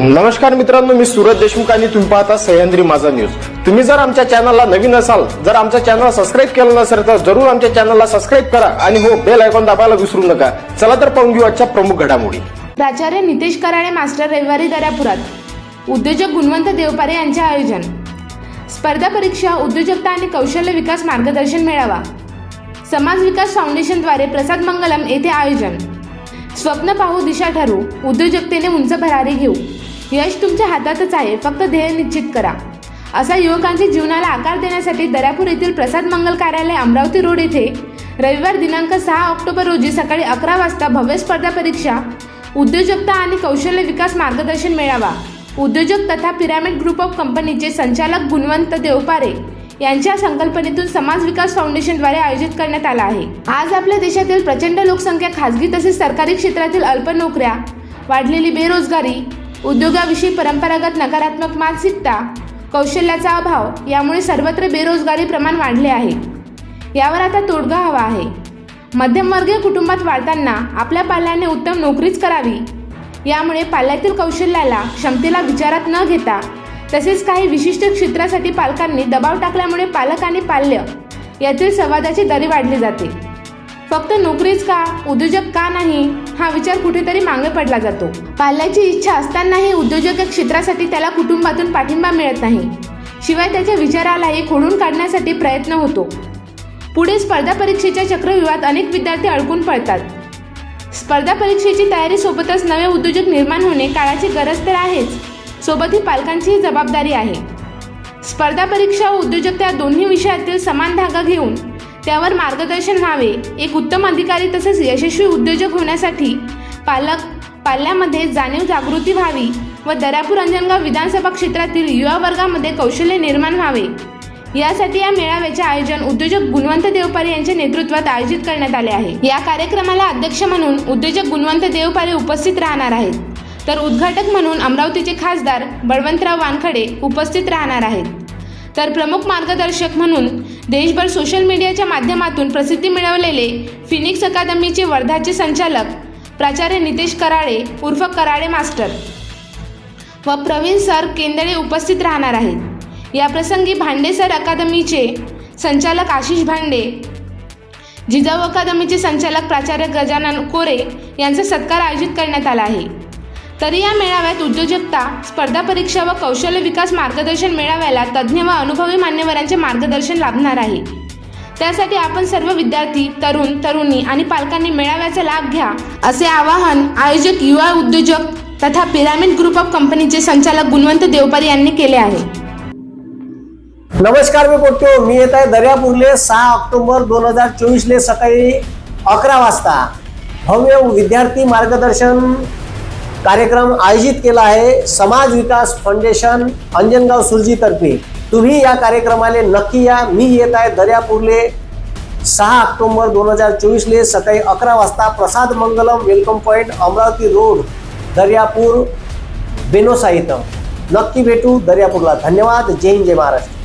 नमस्कार मित्रांनो मी सुरत देशमुख आणि तुम्ही पाहता सह्याद्री माझा न्यूज तुम्ही जर आमच्या चॅनलला नवीन असाल जर आमच्या चॅनल सबस्क्राईब केलं नसेल तर जरूर आमच्या चॅनलला सबस्क्राईब करा आणि हो बेल आयकॉन दाबायला विसरू नका. चला तर पाहून घेऊ आजच्या प्रमुख घडामोडी. प्राचार्य नितेश कराळे मास्टर रविवारी दर्यापुरात. उद्योजक गुणवंत देवपारे यांचे आयोजन. स्पर्धा परीक्षा उद्योजकता आणि कौशल्य विकास मार्गदर्शन मेळावा. समाज विकास फाउंडेशनद्वारे प्रसाद मंगलम येथे आयोजन. स्वप्न पाहू दिशा ठरू उद्योजकतेने उंच भरारी घेऊ. यश तुमच्या हातातच आहे. फक्त ध्येय निश्चित करा. असा युवकांच्या जीवनाला आकार देण्यासाठी दर्यापूर येथील प्रसाद मंगल कार्यालय अमरावती रोड येथे रविवार दिनांक सहा ऑक्टोबर रोजी सकाळी अकरा वाजता भव्य स्पर्धा परीक्षा उद्योजकता आणि कौशल्य विकास मार्गदर्शन मेळावा उद्योजक तथा पिरामिड ग्रुप ऑफ कंपनीचे संचालक गुणवंत देवपारे यांच्या संकल्पनेतून समाज विकास फाउंडेशनद्वारे आयोजित करण्यात आला आहे. आज आपल्या देशातील प्रचंड लोकसंख्या खासगी तसेच सरकारी क्षेत्रातील अल्प नोकऱ्या वाढलेली बेरोजगारी उद्योगाविषयी परंपरागत नकारात्मक मानसिकता कौशल्याचा अभाव यामुळे सर्वत्र बेरोजगारी प्रमाण वाढले आहे. यावर आता तोडगा हवा आहे. मध्यमवर्गीय कुटुंबात वाढताना आपल्या पाल्याने उत्तम नोकरीच करावी. यामुळे पाल्यातील कौशल्याला क्षमतेला विचारात न घेता तसेच काही विशिष्ट क्षेत्रासाठी पालकांनी दबाव टाकल्यामुळे पालक आणि पाल्य यातील संवादाची दरी वाढली जाते. फक्त नोकरीच का उद्योजक का नाही हा विचार कुठेतरी मागे पडला जातो. पाल्याची इच्छा असतानाही उद्योजक या क्षेत्रासाठी त्याला कुटुंबातून पाठिंबा मिळत नाही. शिवाय त्याच्या विचारालाही खोडून काढण्यासाठी प्रयत्न होतो. पुढे स्पर्धा परीक्षेच्या चक्रव्यूहात अनेक विद्यार्थी अडकून पडतात. स्पर्धा परीक्षेची तयारी सोबतच नवे उद्योजक निर्माण होणे काळाची गरज तर आहेच. सोबत ही पालकांचीही जबाबदारी आहे. स्पर्धा परीक्षा व उद्योजकता या दोन्ही विषयातील समान धागा घेऊन त्यावर मार्गदर्शन व्हावे. एक उत्तम अधिकारी तसेच यशस्वी उद्योजक होण्यासाठी पालक पाल्यामध्ये जाणीव जागृती व्हावी व दर्यापूर अंजनगाव विधानसभा क्षेत्रातील युवा वर्गामध्ये कौशल्य निर्माण व्हावे. यासाठी या मेळाव्याचे आयोजन उद्योजक गुणवंत देवपारे यांच्या नेतृत्वात आयोजित करण्यात आले आहे. या कार्यक्रमाला अध्यक्ष म्हणून उद्योजक गुणवंत देवपारे उपस्थित राहणार आहेत. तर उद्घाटक म्हणून अमरावतीचे खासदार बळवंतराव वानखडे उपस्थित राहणार आहेत. तर प्रमुख मार्गदर्शक म्हणून देशभर सोशल मीडियाच्या माध्यमातून प्रसिद्धी मिळवलेले फिनिक्स अकादमीचे वर्धाचे संचालक प्राचार्य नितेश कराळे उर्फ कराळे मास्टर व प्रवीण सर केंदळे उपस्थित राहणार आहेत. याप्रसंगी भांडे सर अकादमीचे संचालक आशिष भांडे जिजाऊ अकादमीचे संचालक प्राचार्य गजानन कोरे यांचा सत्कार आयोजित करण्यात आला आहे. तरी या मेळाव्यात उद्योजकता स्पर्धा परीक्षा व कौशल्य विकास मार्गदर्शन मेळाव्याला तज्ज्ञ व अनुभवी मान्यवरांचे मार्गदर्शन लाभणार आहे. त्यासाठी आपण सर्व विद्यार्थी तरुण तरुणी आणि पालकांनी मेळाव्याचा लाभ घ्या असे आवाहन आयोजक युवा उद्योजक तथा पिरामिड ग्रुप ऑफ कंपनीचे संचालक गुणवंत देवपारी यांनी केले आहे. नमस्कार मी बोलतो मी येत आहे दर्यापूरले सहा ऑक्टोबर दोन हजार चोवीसले सकाळी अकरा वाजता. भव्य विद्यार्थी मार्गदर्शन कार्यक्रम आयोजित केला आहे समाज विकास फाउंडेशन अंजनगाव सुरजीतर्फे तुम्ही या कार्यक्रमाला नक्की या. मी येत आहे दर्यापूरले सहा ऑक्टोंबर दोन हजार चोवीसले सकाळी अकरा वाजता Prasad Mangalam welcome point Amravati road Daryapur Benosa इथं. नक्की भेटू दर्यापूरला. धन्यवाद. जय हिंद जय महाराष्ट्र.